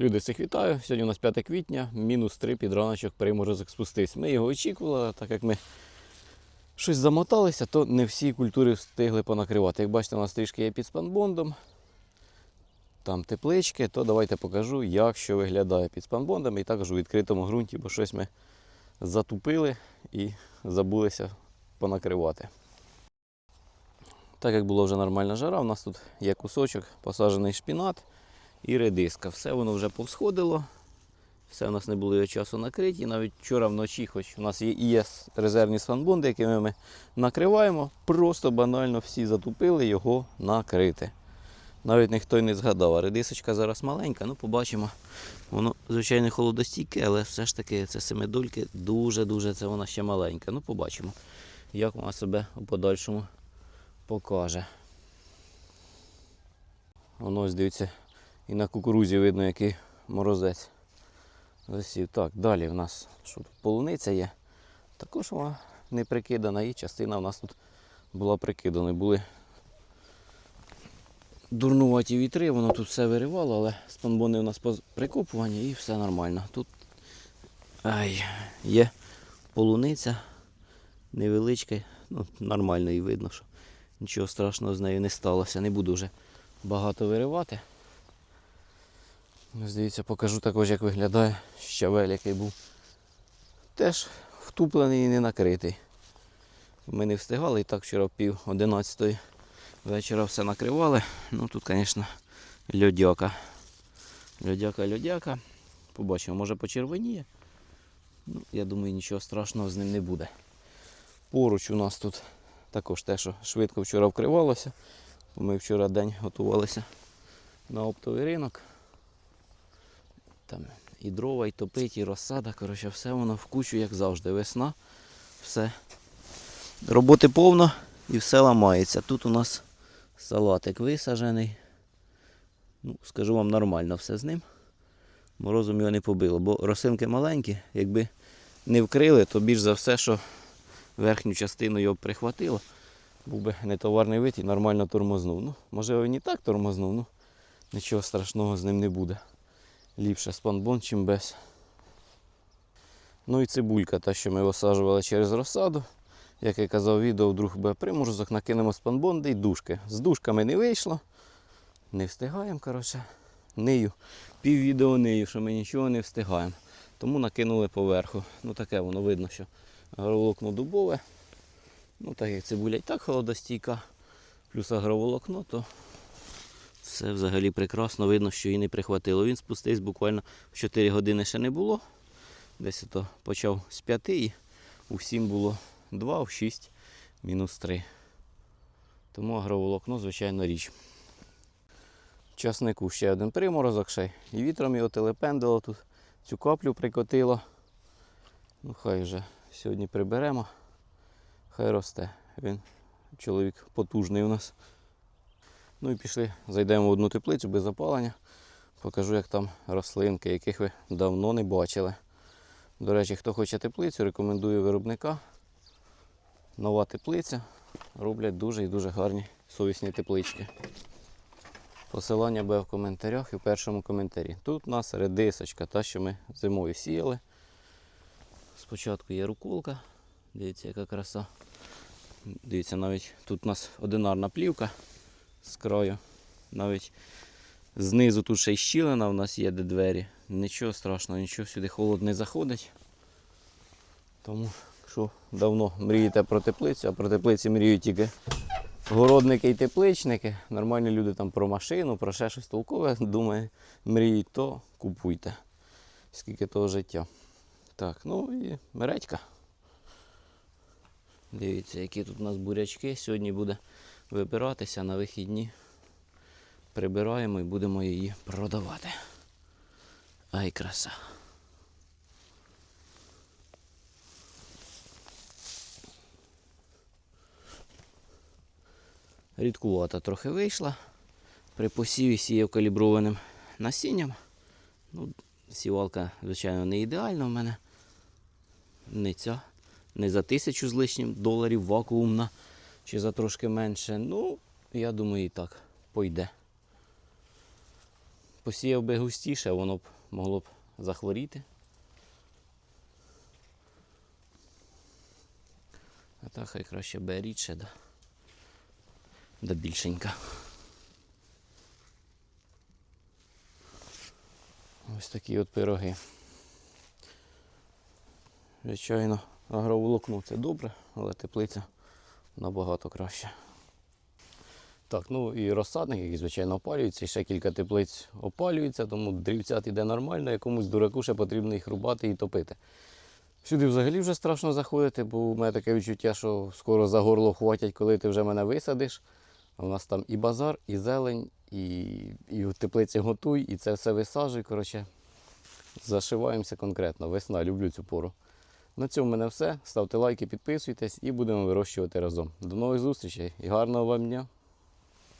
Люди всіх вітаю. Сьогодні у нас 5 квітня, мінус 3 під раночок приморозок спустився. Ми його очікували, а так як ми щось замоталися, то не всі культури встигли понакривати. Як бачите, у нас трішки є під спанбондом. Там теплички, то давайте покажу, як що виглядає під спанбондом і також у відкритому ґрунті, бо щось ми затупили і забулися понакривати. Так як була вже нормальна жара, у нас тут є кусочок, посаджений шпінат і редиска. Все воно вже повсходило. Все у нас не було часу накриті. Навіть вчора вночі, хоч у нас є є резервні спанбонди, якими ми накриваємо, просто банально всі затупили його накрити. Навіть ніхто й не згадав. А редисочка зараз маленька, ну побачимо. Воно, звичайно, холодостійке, але все ж таки це семидольки дуже-дуже це вона ще маленька. Ну, побачимо, як вона себе у подальшому покаже. Воно ось дивіться, і на кукурузі видно, який морозець засів. Так, далі в нас що тут полуниця є. Також вона не прикидана і частина в нас тут була прикидана. Були дурнуваті вітри, воно тут все виривало, але спанбони у нас прикопувані і все нормально. Тут ай, є полуниця невеличка, ну, нормально і видно, що нічого страшного з нею не сталося. Не буду вже багато виривати. Ось Дивіться, покажу також, як виглядає щавель, який був теж втуплений і не накритий. Ми не встигали і так вчора пів одинадцятої вечора все накривали. Ну тут, звісно, льодяка. Льодяка, льодяка. Побачимо, може почервоніє. Ну, я думаю, нічого страшного з ним не буде. Поруч у нас тут також те, що швидко вчора вкривалося. Ми вчора день готувалися на оптовий ринок. Там і дрова, і топить, і розсада. Коротше, все воно в кучу, як завжди. Весна. Все. Роботи повно і все ламається. Тут у нас салатик висаджений. Ну, скажу вам, нормально все з ним. Морозом його не побило, бо росинки маленькі, якби не вкрили, то більш за все, що верхню частину його б прихватило, був би нетоварний вид і нормально тормознув. Ну, може він і так тормознув, ну нічого страшного з ним не буде. Ліпше спанбон, чим без. Ну і цибулька, та, що ми висаджували через розсаду. Як я казав, відео вдруг буде приморозок, накинемо спанбонди і дужки. З дужками не вийшло. Не встигаємо, коротше. Нию. Пів відео нию, що ми нічого не встигаємо. Тому накинули поверху. Ну таке воно видно, що агроволокно дубове. Ну так як цибуля і так холодостійка, плюс агроволокно, то все взагалі прекрасно. Видно, що її не прихватило. Він спустився буквально в 4 години ще не було. Десь то почав з 5 і у 7 було 2, в 6 мінус 3. Тому агроволокно, звичайно, річ. Часнику ще один приморозок ще. І вітром його телепендило тут. Цю каплю прикотило. Ну хай вже сьогодні приберемо. Хай росте. Він чоловік потужний у нас. Ну і пішли, зайдемо в одну теплицю без запалення. Покажу, як там рослинки, яких ви давно не бачили. До речі, хто хоче теплицю, рекомендую виробника. Нова теплиця. Роблять дуже і дуже гарні совісні теплички. Посилання буде в коментарях і в першому коментарі. Тут у нас редисочка, та, що ми зимою сіяли. Спочатку є руколка. Дивіться, яка краса. Дивіться, навіть тут у нас одинарна плівка з краю. Навіть знизу тут ще й щілина у нас є де двері. Нічого страшного, нічого сюди холод не заходить. Тому, якщо давно мрієте про теплицю, а про теплиці мріють тільки городники і тепличники, нормальні люди там про машину, про ще щось толкове, думаю, мріють, то купуйте. Скільки того життя. Так, ну і мередька. Дивіться, які тут у нас бурячки. Сьогодні буде вибиратися на вихідні. Прибираємо і будемо її продавати. Ай, краса. Рідкувата трохи вийшла. При посіві сіяв каліброваним насінням. Ну, сівалка, звичайно, не ідеальна в мене. Не ця. Не за тисячу з лишнім доларів вакуумна чи за трошки менше. Ну, я думаю, і так пойде. посіяв би густіше, воно б могло б захворіти. А так хай краще би рідше, да, да більшенька. Ось такі от пироги. Звичайно, агроволокно це добре, але теплиця набагато краще. Так, ну і розсадник, який, звичайно, опалюється, і ще кілька теплиць опалюється, тому дрівцят іде нормально, якомусь дураку ще потрібно їх рубати і топити. Сюди взагалі вже страшно заходити, бо у мене таке відчуття, що скоро за горло хватять, коли ти вже мене висадиш. У нас там і базар, і зелень, і, і в теплиці готуй, і це все висаджуй. Коротше, зашиваємося конкретно. Весна, люблю цю пору. На цьому в мене все. Ставте лайки, підписуйтесь і будемо вирощувати разом. До нових зустрічей і гарного вам дня!